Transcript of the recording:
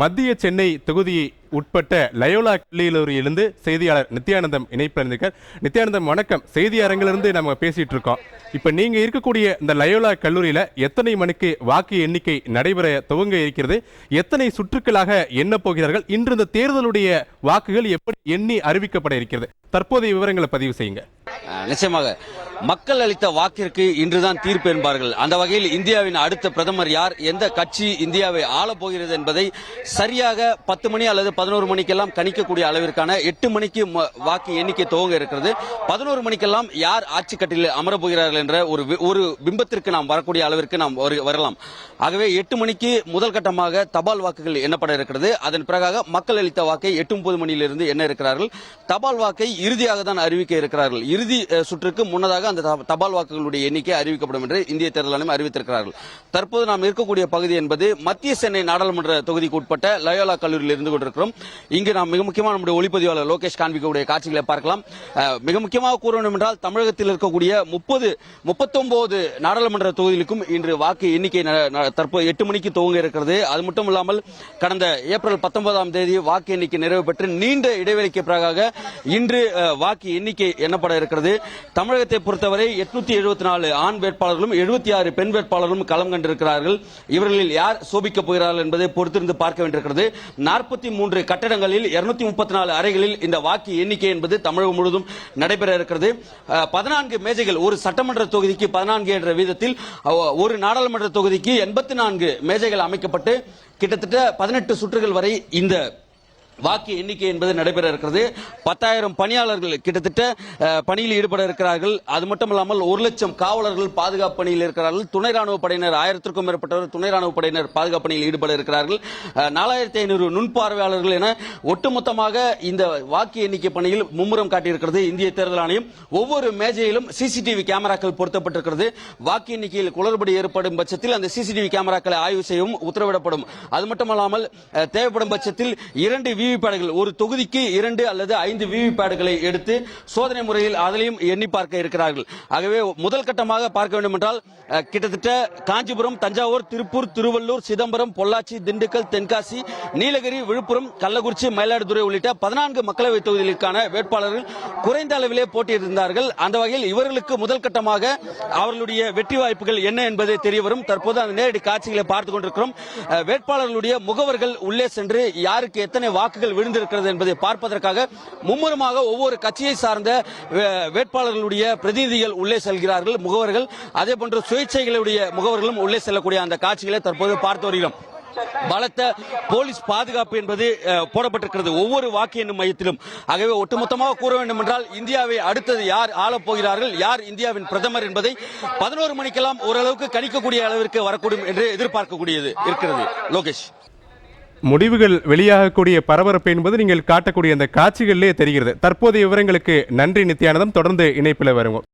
மத்திய சென்னை தொகுதியை உட்பட்ட லயோலா கல்லூரியிலிருந்து செய்தியாளர் நித்யானந்தம் இணைப்பிருந்திருக்கார். நித்யானந்தம் வணக்கம். செய்தி அரங்கிலிருந்து நம்ம பேசிட்டு இருக்கோம். இப்போ நீங்க இருக்கக்கூடிய இந்த லயோலா கல்லூரியில எத்தனை மணிக்கு வாக்கு எண்ணிக்கை நடைபெற துவங்க இருக்கிறது? எத்தனை சுற்றுக்களாக எண்ண போகிறார்கள்? இன்று இந்த தேர்தலுடைய வாக்குகள் எப்படி எண்ணி அறிவிக்கப்பட இருக்கிறது? தற்போதைய விவரங்களை பதிவு செய்யுங்க. நிச்சயமாக. மக்கள் அளித்த வாக்கிற்கு இன்றுதான் தீர்ப்பு என்பார்கள். அந்த வகையில் இந்தியாவின் அடுத்த பிரதமர் யார்? எந்த கட்சி இந்தியாவை ஆளப் போகிறது என்பதை சரியாக பத்து மணி அல்லது பதினோரு மணிக்கெல்லாம் கணிக்கக்கூடிய அளவிற்கான எட்டு மணிக்கு ம- வாக்கு எண்ணிக்கை துவங்க இருக்கிறது. பதினோரு மணிக்கெல்லாம் யார் ஆட்சி கட்டில் அமரப்போகிறார்கள் என்ற ஒரு ஒரு பிம்பத்திற்கு நாம் வரக்கூடிய அளவிற்கு நாம் வரு- வரலாம். ஆகவே எட்டு மணிக்கு முதல் கட்டமாக தபால் வாக்குகள் எண்ணப்பட இருக்கிறது. அதன் பிறகாக மக்கள் அளித்த வாக்கை எட்டு முப்பது மணியிலிருந்து எண்ண இருக்கிறார்கள். தபால் வாக்கை இறுதியாக தான் அறிவிக்க இருக்கிறார்கள். இறுதி சுற்றுக்கு முன்னதாக அந்த தபால் வாக்குகளுடைய எண்ணிக்கை அறிவிக்கப்படும் என்று இந்திய தேர்தல் ஆணையம் அறிவித்திருக்கிறார்கள். தற்போது நாம் இருக்கக்கூடிய பகுதி என்பது மத்திய சென்னை நாடாளுமன்ற தொகுதிக்கு உட்பட்ட லயோலா கல்லூரியில் இருந்து கொண்டிருக்கிறோம். இங்கு நாம் மிக முக்கியமான நம்முடைய ஒளிப்பதிவாளர் லோகேஷ் காண்பிக்கக்கூடிய காட்சிகளை பார்க்கலாம். மிக முக்கியமாக கூற வேண்டும் என்றால் தமிழகத்தில் இருக்கக்கூடிய முப்பது முப்பத்தொன்பது நாடாளுமன்ற தொகுதிகளுக்கும் இன்று வாக்கு எண்ணிக்கை தற்போது எட்டு மணிக்கு துவங்க இருக்கிறது. அது மட்டும் இல்லாமல் கடந்த ஏப்ரல் பத்தொன்பதாம் தேதி வாக்கு எண்ணிக்கை நிறைவு பெற்று நீண்ட இடைவெளிக்கு பிறகாக இன்று வாக்கு எண்ணிக்கை எண்ணப்பட இருக்கிறது. தமிழகத்தை பொறுத்தவரை எட்நூத்தி எழுபத்தி நாலு ஆண் வேட்பாளர்களும் எழுபத்தி ஆறு பெண் வேட்பாளர்களும் களம் கண்டிருக்கிறார்கள். இவர்களில் யார் சோபிக்க போகிறார்கள் என்பதை பொறுத்திருந்து பார்க்க வேண்டியிருக்கிறது. நாற்பத்தி மூன்று கட்டடங்களில் இருநூத்தி முப்பத்தி நாலு அறைகளில் இந்த வாக்கு எண்ணிக்கை என்பது தமிழகம் முழுவதும் நடைபெற இருக்கிறது. பதினான்கு மேஜைகள் ஒரு சட்டமன்ற தொகுதிக்கு பதினான்கு என்ற வீதத்தில் ஒரு நாடாளுமன்ற தொகுதிக்கு எண்பத்தி நான்கு மேஜைகள் அமைக்கப்பட்டு கிட்டத்தட்ட பதினெட்டு சுற்றுகள் வரை இந்த வாக்கு எண்ணிக்கை என்பது நடைபெற இருக்கிறது. பத்தாயிரம் பணியாளர்கள் கிட்டத்தட்ட பணியில் ஈடுபட இருக்கிறார்கள். அது மட்டும் இல்லாமல் ஒரு லட்சம் காவலர்கள் பாதுகாப்பு பணியில் இருக்கிறார்கள். துணை ராணுவ படையினர் ஆயிரத்திற்கும் மேற்பட்டவர் துணை ராணுவ படையினர் பாதுகாப்பு பணியில் ஈடுபட இருக்கிறார்கள். நாலாயிரத்தி ஐநூறு நுண்பார்வையாளர்கள் என ஒட்டுமொத்தமாக இந்த வாக்கு எண்ணிக்கை பணியில் மும்முரம் காட்டியிருக்கிறது இந்திய தேர்தல் ஆணையம். ஒவ்வொரு மேஜையிலும் சிசிடிவி கேமராக்கள் பொருத்தப்பட்டிருக்கிறது. வாக்கு எண்ணிக்கையில் குளறுபடி ஏற்படும் பட்சத்தில் அந்த சிசிடிவி கேமராக்களை ஆய்வு செய்யவும் உத்தரவிடப்படும். அது மட்டுமல்லாமல் தேவைப்படும் பட்சத்தில் இரண்டு விவிபேடுகள் ஒரு தொகுதிக்கு இரண்டு அல்லது ஐந்து விவிபேடுகளை எடுத்து சோதனை முறையில் அதிலையும் எண்ணி பார்க்க இருக்கிறார்கள். ஆகவே முதல் கட்டமாக பார்க்க வேண்டும் என்றால் கிட்டத்தட்ட காஞ்சிபுரம் தஞ்சாவூர் திருப்பூர் திருவள்ளூர் சிதம்பரம் பொள்ளாச்சி திண்டுக்கல் தென்காசி நீலகிரி விழுப்புரம் கள்ளக்குறிச்சி மயிலாடுதுறை உள்ளிட்ட பதினான்கு மக்களவை தொகுதிகளுக்கான வேட்பாளர்கள் குறைந்த அளவிலே போட்டியிருந்தார்கள் அந்த வகையில் இவர்களுக்கு முதல் கட்டமாக அவர்களுடைய வெற்றி வாய்ப்புகள் என்ன என்பது தெரிய வரும். தற்போது அந்த நேரடி காட்சிகளை பார்த்துக் கொண்டிருக்கிறோம். வேட்பாளர்களுடைய முகவர்கள் உள்ளே சென்று யாருக்கு எத்தனை வாக்கு வாக்குகள் விழுந்திருக்கிறது என்பதை பார்ப்பதற்காக மும்முரமாக ஒவ்வொரு கட்சியை சார்ந்த வே- வேட்பாளர்களுடைய பிரதிநிதிகள் உள்ளே செல்கிறார்கள் முகவர்கள். அதே போன்று சுயேட்சைகளுடைய முகவர்களும் உள்ளே செல்லக்கூடிய அந்த காட்சிகளை தற்போது பார்த்து வருகிறோம். பலத்த போலீஸ் பாதுகாப்பு என்பது போடப்பட்டிருக்கிறது ஒவ்வொரு வாக்கு எண்ணும் மையத்திலும். ஆகவே ஒட்டுமொத்தமாக கூற வேண்டும் என்றால் இந்தியாவை அடுத்தது யார் ஆளப் போகிறார்கள் யார் இந்தியாவின் பிரதமர் என்பதை பதினோரு மணிக்கெல்லாம் ஓரளவுக்கு கணிக்கக்கூடிய அளவிற்கு வரக்கூடும் என்று எதிர்பார்க்கக்கூடியது இருக்கிறது. லோகேஷ். முடிவுகள் வெளியாகக்கூடிய பரபரப்பு என்பது நீங்கள் காட்டக்கூடிய அந்த காட்சிகளிலே தெரிகிறது. தற்போதைய விவரங்களுக்கு நன்றி நித்யானந்தம். தொடர்ந்து இணைப்பில் வருவோம்.